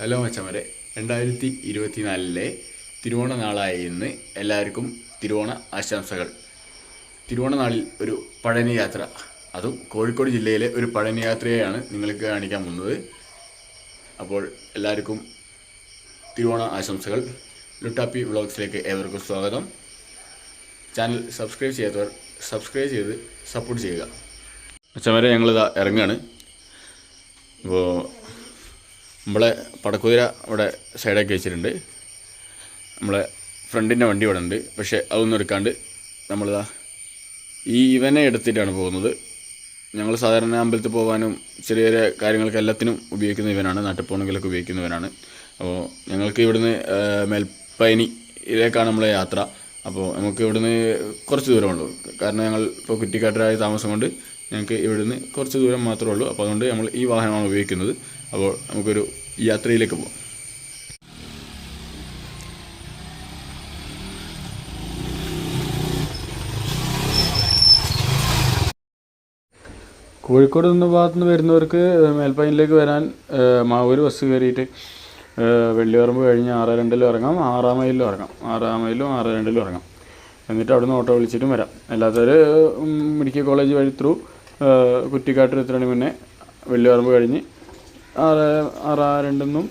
Hello മച്ചമരെ രണ്ടായിരത്തി ഇരുപത്തിനാലിലെ തിരുവോണ നാളായ ഇന്ന് എല്ലാവർക്കും തിരുവോണ ആശംസകൾ. തിരുവോണ നാളിൽ ഒരു പഴനി യാത്ര. അതും കോഴിക്കോട് ജില്ലയിലെ ഒരു പഴനി യാത്രയെയാണ് നിങ്ങൾക്ക് കാണിക്കാൻ പോകുന്നത്. അപ്പോൾ എല്ലാവർക്കും തിരുവോണ ആശംസകൾ. ലുട്ടാപ്പി വ്ളോഗ്സിലേക്ക് ഏവർക്കും സ്വാഗതം. ചാനൽ സബ്സ്ക്രൈബ് ചെയ്യാത്തവർ സബ്സ്ക്രൈബ് ചെയ്ത് സപ്പോർട്ട് ചെയ്യുക. മച്ചമരെ ഞങ്ങളിതാ ഇറങ്ങുകയാണ് അപ്പോൾ നമ്മളെ പടക്കുതിര അവിടെ സൈഡാക്കി വെച്ചിട്ടുണ്ട്. നമ്മളെ ഫ്രണ്ടിന്റെ വണ്ടി ഇവിടെ ഉണ്ട്. പക്ഷേ അതൊന്നും എടുക്കാണ്ട് നമ്മളിതാ ഈ ഇവനെ എടുത്തിട്ടാണ് പോകുന്നത്. ഞങ്ങൾ സാധാരണ അമ്പലത്തിൽ പോകാനും ചെറിയ ചെറിയ കാര്യങ്ങൾക്ക് എല്ലാത്തിനും ഉപയോഗിക്കുന്ന ഇവനാണ്. നാട്ടിൽ പോകണമെങ്കിലൊക്കെ ഉപയോഗിക്കുന്നവനാണ് അപ്പോൾ ഞങ്ങൾക്ക് ഇവിടുന്ന് മേൽപ്പയനിയിലേക്കാണ് നമ്മളെ യാത്ര. അപ്പോൾ നമുക്ക് ഇവിടുന്ന് കുറച്ച് ദൂരമുള്ളൂ കാരണം ഞങ്ങൾ ഇപ്പോൾ കുറ്റിക്കാട്ടരായ താമസം കൊണ്ട് ഞങ്ങൾക്ക് ഇവിടുന്ന് കുറച്ച് ദൂരം മാത്രമേ ഉള്ളൂ. അപ്പോൾ അതുകൊണ്ട് നമ്മൾ ഈ വാഹനമാണ് ഉപയോഗിക്കുന്നത്. അപ്പോൾ നമുക്കൊരു യാത്രയിലേക്ക് പോകാം കോഴിക്കോട് നിന്ന് ഭാഗത്തു നിന്ന് വരുന്നവർക്ക് മേൽപ്പൈനിലേക്ക് വരാൻ മാവൂർ ബസ് കയറിയിട്ട് വെള്ളിയറമ്പ് കഴിഞ്ഞ് ആറ് രണ്ടിലും ഇറങ്ങാം ആറാം മൈലിലും ഇറങ്ങാം ആറാം മൈലിലും ആറ് രണ്ടിലും ഇറങ്ങാം. എന്നിട്ട് അവിടുന്ന് ഓട്ടോ വിളിച്ചിട്ടും വരാം. അല്ലാത്തവർ മെഡിക്കൽ കോളേജ് വഴി ത്രൂ കുറ്റിക്കാട്ടിൽ എത്തണമെങ്കിൽ മുന്നേ വെള്ളിയറമ്പ് കഴിഞ്ഞ് ആറ് ആറ് രണ്ടെന്നും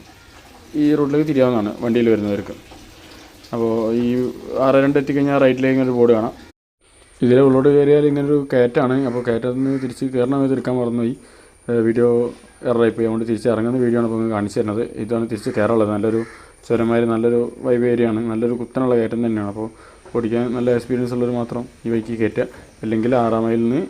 ഈ റോഡിലേക്ക് തിരിയാവുന്നതാണ് വണ്ടിയിൽ വരുന്നവർക്ക്. അപ്പോൾ ഈ ആറ് രണ്ട് എത്തിക്കഴിഞ്ഞാൽ റൈറ്റിലേക്ക് ഒരു ബോർഡ് കാണാം. ഇതിലെ ഉള്ളോട്ട് കയറിയാൽ ഇങ്ങനൊരു കയറ്റാണ്. അപ്പോൾ കയറ്റത്തിൽ തിരിച്ച് കയറണ സമയത്ത് എടുക്കാൻ മറന്നുപോയി. വീഡിയോ എററായിപ്പോയി. അതുകൊണ്ട് തിരിച്ച് ഇറങ്ങുന്ന വീഡിയോ ആണ് ഇപ്പോൾ കാണിച്ചു തരുന്നത്. ഇതാണ് തിരിച്ച് കയറുള്ളത് നല്ലൊരു സ്വരമായി നല്ലൊരു വൈബ് ഏരിയ ആണ്. നല്ലൊരു കുത്തനുള്ള കയറ്റം തന്നെയാണ്. അപ്പോൾ ഓടിക്കാൻ നല്ല എക്സ്പീരിയൻസ് ഉള്ളവർ മാത്രം ഈ ബൈക്ക് കയറ്റുക. അല്ലെങ്കിൽ ആറാം മൈലിൽ നിന്ന്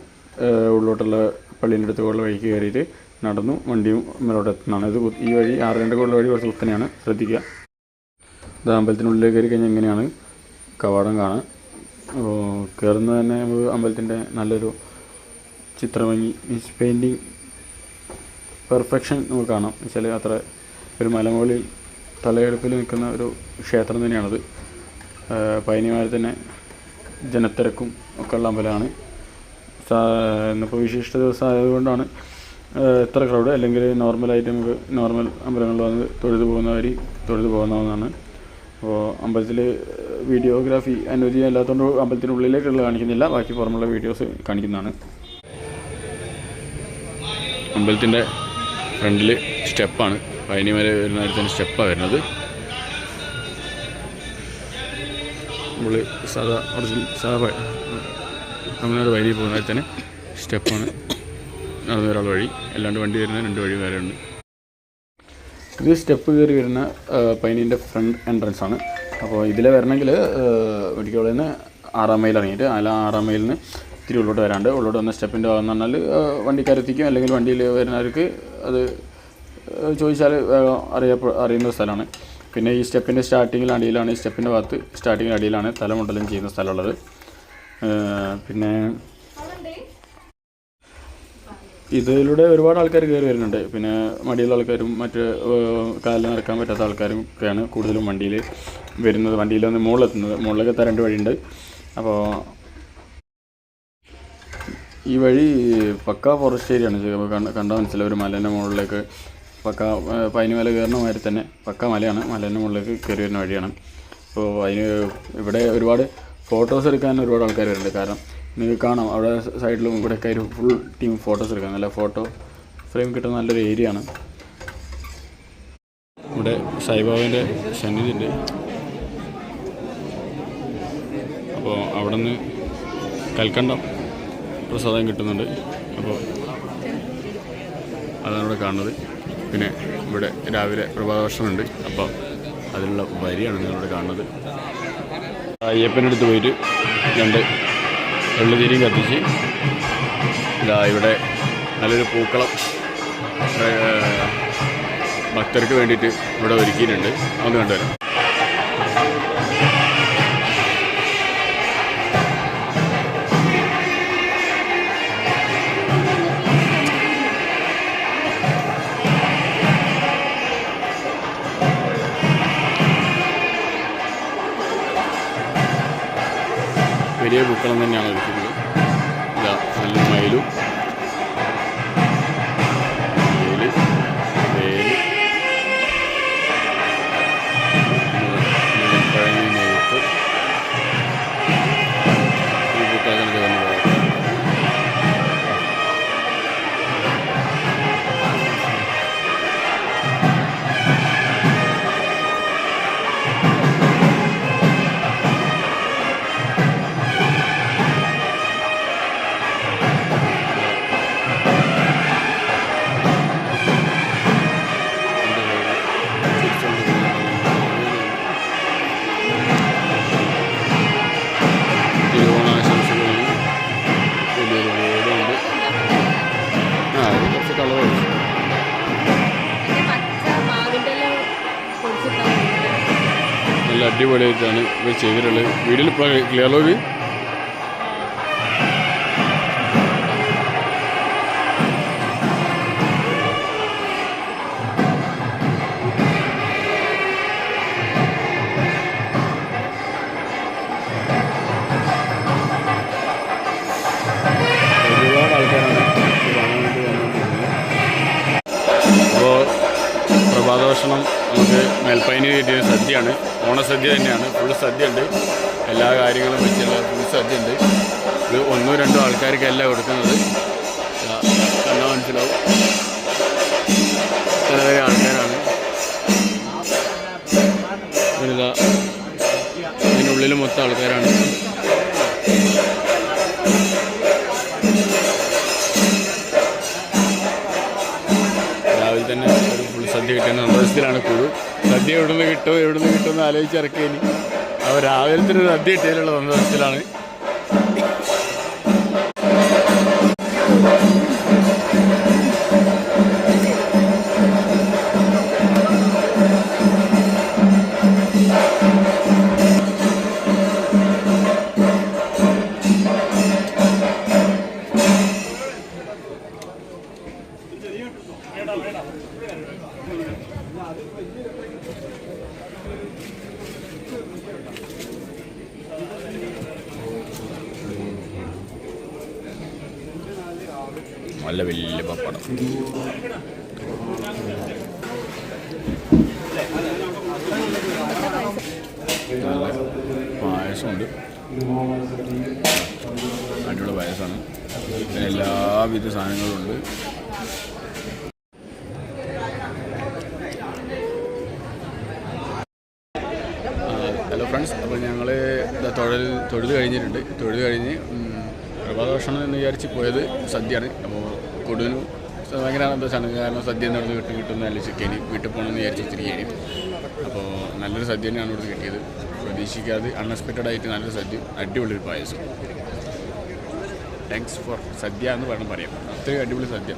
ഉള്ളോട്ടുള്ള പള്ളീന്റെ അടുത്തുള്ള വഴിക്ക് കയറിയിട്ട് നടന്നു വണ്ടിയും മേലോട്ട് എത്തുന്നതാണ്. ഇത് ഈ വഴി ആറ് രണ്ട് കൊള്ള വഴി കുറച്ച് കുത്തനെയാണ് ശ്രദ്ധിക്കുക. ഇത് അമ്പലത്തിനുള്ളിലേക്ക് കയറി കഴിഞ്ഞാൽ എങ്ങനെയാണ്? കവാടം കാണാൻ. കയറുന്നത് തന്നെ നമുക്ക് അമ്പലത്തിന്റെ നല്ലൊരു ചിത്രഭംഗി മീൻസ് പെയിന്റിങ് പെർഫെക്ഷൻ നമുക്ക് കാണാം. വെച്ചാൽ അത്ര ഒരു മലമുകളിൽ തലയെടുപ്പിൽ നിൽക്കുന്ന ഒരു ക്ഷേത്രം തന്നെയാണത്. പൈനിമാർ തന്നെ ജനത്തിരക്കും ഒക്കെ ഉള്ള അമ്പലമാണ്. ഇന്നിപ്പോൾ വിശിഷ്ട ദിവസം ആയതുകൊണ്ടാണ് ഇത്ര ക്രൗഡ് അല്ലെങ്കിൽ നോർമലായിട്ട് നമുക്ക് നോർമൽ അമ്പലങ്ങളിൽ വന്ന് തൊഴുതു പോകുന്നവർ തൊഴുതു പോകുന്നതാണ്. അപ്പോൾ അമ്പലത്തിൽ വീഡിയോഗ്രാഫി അനുമതി അല്ലാത്തതുകൊണ്ട് അമ്പലത്തിനുള്ളിലേക്കുള്ള കാണിക്കുന്നില്ല. ബാക്കി പുറമുള്ള വീഡിയോസ് കാണിക്കുന്നതാണ്. അമ്പലത്തിന്റെ ഫ്രണ്ടിൽ സ്റ്റെപ്പാണ്. പയനിമല വരുന്ന തന്നെ സ്റ്റെപ്പാണ് വരുന്നത്. നമ്മൾ സാധാ ഒറിജിനൽ സാധാ തമിഴ്നാട് വഴി പോകുന്ന തന്നെ സ്റ്റെപ്പാണ്. നടന്നു ഒരാൾ വഴി. അല്ലാണ്ട് വണ്ടി വരുന്ന രണ്ട് വഴി വേറെ ഉണ്ട്. ഇത് സ്റ്റെപ്പ് കയറി വരുന്ന പൈനീന്റെ ഫ്രണ്ട് എൻട്രൻസ് ആണ്. അപ്പോൾ ഇതിൽ വരണമെങ്കിൽ മെഡിക്കൽ കോളേജിൽ നിന്ന് ആറാം മൈൽ ഇറങ്ങിയിട്ട് അല്ല ആറാം മൈലിൽ നിന്ന് ഇത്തിരി ഉള്ളോട്ട് വരാണ്ട്. ഉള്ളോട്ട് വന്ന സ്റ്റെപ്പിന്റെ ഭാഗം എന്ന് പറഞ്ഞാൽ വണ്ടിക്കാരെത്തിക്കും. അല്ലെങ്കിൽ വണ്ടിയിൽ വരുന്നവർക്ക് അത് ചോദിച്ചാൽ അറിയ അറിയുന്ന സ്ഥലമാണ്. പിന്നെ ഈ സ്റ്റെപ്പിന്റെ സ്റ്റാർട്ടിങ്ങിൽ അടിയിലാണ് ഈ സ്റ്റെപ്പിന്റെ ഭാഗത്ത് സ്റ്റാർട്ടിങ്ങിൽ അടിയിലാണ് തലമുണ്ടലും ചെയ്യുന്ന സ്ഥലമുള്ളത് പിന്നെ ഇതിലൂടെ ഒരുപാട് ആൾക്കാർ കയറി വരുന്നുണ്ട്. പിന്നെ മടിയുള്ള ആൾക്കാരും മറ്റ് കാലിൽ നടക്കാൻ പറ്റാത്ത ആൾക്കാരും ഒക്കെയാണ് കൂടുതലും വണ്ടിയിൽ വരുന്നത്. വണ്ടിയിൽ വന്ന് മുകളിലെത്തുന്നത്. മുകളിലേക്ക് എത്താൻ രണ്ട് വഴിയുണ്ട്. അപ്പോൾ ഈ വഴി പക്ക ഫോറസ്റ്റ് ഏരിയ ആണ് കണ്ടാൽ മനസ്സിലാവും ഒരു മലേന്റെ മുകളിലേക്ക് പക്ക പൈന മല കയറുന്ന മാതിരി തന്നെ പക്ക മലയാണ്. മലേന്റെ മുകളിലേക്ക് കയറി വരുന്ന വഴിയാണ്. അപ്പോൾ അതിന് ഇവിടെ ഒരുപാട് ഫോട്ടോസ് എടുക്കാൻ ഒരുപാട് ആൾക്കാർ വരുന്നുണ്ട്. കാരണം നിങ്ങൾക്ക് കാണാം. അവിടെ സൈഡിലും ഇവിടെയൊക്കെ ഒരു ഫുൾ ടീം ഫോട്ടോസ് എടുക്കാം. നല്ല ഫോട്ടോ ഫ്രെയിം കിട്ടുന്ന നല്ലൊരു ഏരിയ ആണ്. ഇവിടെ സായിബാബാന്റെ സന്നിധി ഉണ്ട് അപ്പോൾ അവിടെ നിന്ന് കൽക്കണ്ടം പ്രസാദം കിട്ടുന്നുണ്ട്. അപ്പോൾ അതാണ് ഇവിടെ കാണുന്നത്. പിന്നെ ഇവിടെ രാവിലെ പ്രഭാതവർഷമുണ്ട് അപ്പോൾ അതിനുള്ള വരിയാണ് നിങ്ങളിവിടെ കാണുന്നത്. അയ്യപ്പന്റെ അടുത്ത് പോയിട്ട് രണ്ട് എള്ളുതിരിയും കത്തിച്ച് ഇതാ ഇവിടെ നല്ലൊരു പൂക്കളം ഭക്തർക്ക് വേണ്ടിയിട്ട് ഇവിടെ ഒരുക്കിയിട്ടുണ്ട്. അത് കണ്ടുവരാം. വലിയ പൂക്കളം തന്നെയാണ് ഒരുക്കുന്നത് ഇതാ നല്ല മയിലും. അടിപൊളിയായിട്ടാണ് ഇവർ ചെയ്തിട്ടുള്ളത്. വീഡിയോയിൽ ഇപ്പോൾ ക്ലിയർ ലോബി ഒരുപാട് ആൾക്കാരാണ് ഇത് കാണാൻ വേണ്ടി വന്നുകൊണ്ടിരിക്കുന്നത് അപ്പോൾ പ്രഭാത ഭക്ഷണം നമുക്ക് മേൽപ്പൈന് കിട്ടിയ സദ്യയാണ്. ഓണസദ്യ തന്നെയാണ്. ഫുൾ സദ്യ ഉണ്ട്. എല്ലാ കാര്യങ്ങളും വെച്ചുള്ള ഫുൾ സദ്യ ഉണ്ട്. ഇത് ഒന്നോ രണ്ടോ ആൾക്കാർക്കല്ല കൊടുക്കുന്നത്. കണ്ടാൽ മനസ്സിലാവും. ചിലവരെ ആൾക്കാരാണ്. ഇതാ ഇതിനുള്ളിൽ മൊത്തം ആൾക്കാരാണ്. രാവിലെ തന്നെ ഒരു ഫുൾ സദ്യ കിട്ടുന്ന സന്തോഷത്തിലാണ് കുഴു സദ്യ എവിടുന്ന് കിട്ടും എവിടുന്ന് കിട്ടുമെന്ന് ആലോചിച്ചിറക്കിയനി അവർ രാവിലത്തെ ഒരു സദ്യ ഇട്ടതിലുള്ള സന്തോഷത്തിലാണ് നല്ല വലിയ പപ്പടം. നല്ല പായസമുണ്ട്. അടിപൊളി പായസമാണ്. എല്ലാവിധ സാധനങ്ങളും ഉണ്ട് ഹലോ ഫ്രണ്ട്സ് അപ്പോൾ ഞങ്ങൾ തൊഴിൽ തൊഴിൽ കഴിഞ്ഞിട്ടുണ്ട്. തൊഴിൽ കഴിഞ്ഞ് ഉം, പ്രഭാത ഭക്ഷണം എന്ന് വിചാരിച്ച് പോയത് സദ്യയാണ്. അപ്പോൾ കൊടുവിന് ഭയങ്കര ആനന്ദമാണ് കാരണം സദ്യ നടന്ന് കിട്ടും കിട്ടുന്ന നല്ല ചിക്കനി. വീട്ടിൽ പോകണമെന്ന് വിചാരിച്ച് ഇച്ചിരിക്കാന് അപ്പോൾ നല്ലൊരു സദ്യ തന്നെയാണ് ഇവിടുന്ന് കിട്ടിയത്. പ്രതീക്ഷിക്കാതെ അൺഎക്സ്പെക്റ്റഡ് ആയിട്ട് നല്ലൊരു സദ്യ. അടിപൊളി ഒരു പായസം. താങ്ക്സ് ഫോർ സദ്യ എന്ന് വേണം പറയാം അത്രയും അടിപൊളി സദ്യ.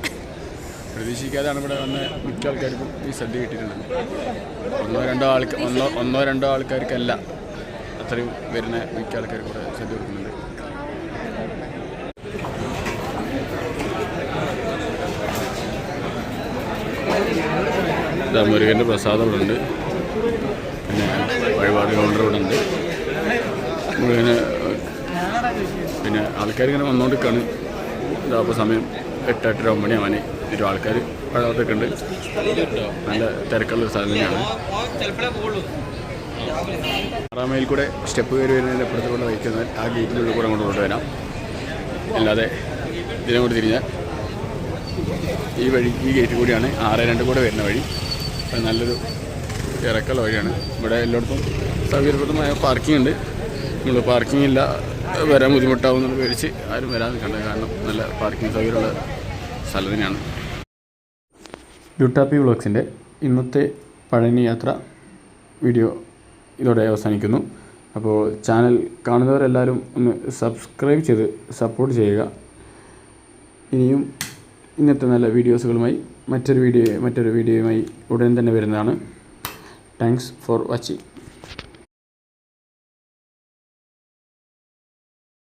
പ്രതീക്ഷിക്കാതെയാണ് ഇവിടെ വന്ന മിക്ക ആൾക്കാർക്കും ഈ സദ്യ കിട്ടിയിട്ടുള്ളത്. ഒന്നോ രണ്ടോ ആൾക്ക് ഒന്നോ ഒന്നോ രണ്ടോ ആൾക്കാർക്കല്ല. അത്രയും വരുന്ന മിക്ക ആൾക്കാർ കൂടെ സദ്യ കൊടുക്കുന്നുണ്ട്. മുരുകന്റെ പ്രസാദം ഇവിടെ ഉണ്ട്. പിന്നെ വഴിപാട് കൗണ്ടർ ഇവിടെ ഉണ്ട്. മുരുകന് പിന്നെ ആൾക്കാർ ഇങ്ങനെ വന്നുകൊണ്ടിരിക്കുകയാണ് ഇതാ അപ്പോൾ സമയം എട്ട് എട്ടര ഒമ്പണി അവന് ഒരു ആൾക്കാർ വഴിപാട്ടൊക്കെ ഉണ്ട്. നല്ല തിരക്കുള്ളൊരു സ്ഥലം തന്നെയാണ്. ആറാം കൂടെ സ്റ്റെപ്പ് കയറി വരുന്നതിന്റെ അപ്പുറത്ത് കൊണ്ട് വയ്ക്കുന്ന ആ ഗേറ്റിനുള്ളിൽ കൂടെ അങ്ങോട്ട് കൊണ്ടുവരാം. അല്ലാതെ ഇതിനെ കൂടി തിരിഞ്ഞാൽ ഈ വഴി ഈ ഗേറ്റ് കൂടിയാണ് ആറ് രണ്ട് കൂടെ വരുന്ന വഴി. അത് നല്ലൊരു ഇറക്കുള്ള വഴിയാണ്. ഇവിടെ എല്ലായിടത്തും സൗകര്യപ്രദമായ പാർക്കിംഗ് ഉണ്ട്. നമ്മൾ പാർക്കിംഗ് ഇല്ല. വരാൻ ബുദ്ധിമുട്ടാവും എന്നുള്ള പേടിച്ച് ആരും വരാൻ നിൽക്കേണ്ട. കാരണം നല്ല പാർക്കിംഗ് സൗകര്യമുള്ള സ്ഥലം തന്നെയാണ്. യുട്ടാപ്പി വ്ളോഗ്സിന്റെ ഇന്നത്തെ പഴനി യാത്ര വീഡിയോ ഇതോടെ അവസാനിക്കുന്നു. അപ്പോൾ ചാനൽ കാണുന്നവരെല്ലാവരും ഒന്ന് സബ്സ്ക്രൈബ് ചെയ്ത് സപ്പോർട്ട് ചെയ്യുക. ഇനിയും ഇന്നത്തെ നല്ല വീഡിയോസുകളുമായി മറ്റൊരു വീഡിയോ മറ്റൊരു വീഡിയോയുമായി ഉടൻ തന്നെ വരുന്നതാണ്. Thanks for watching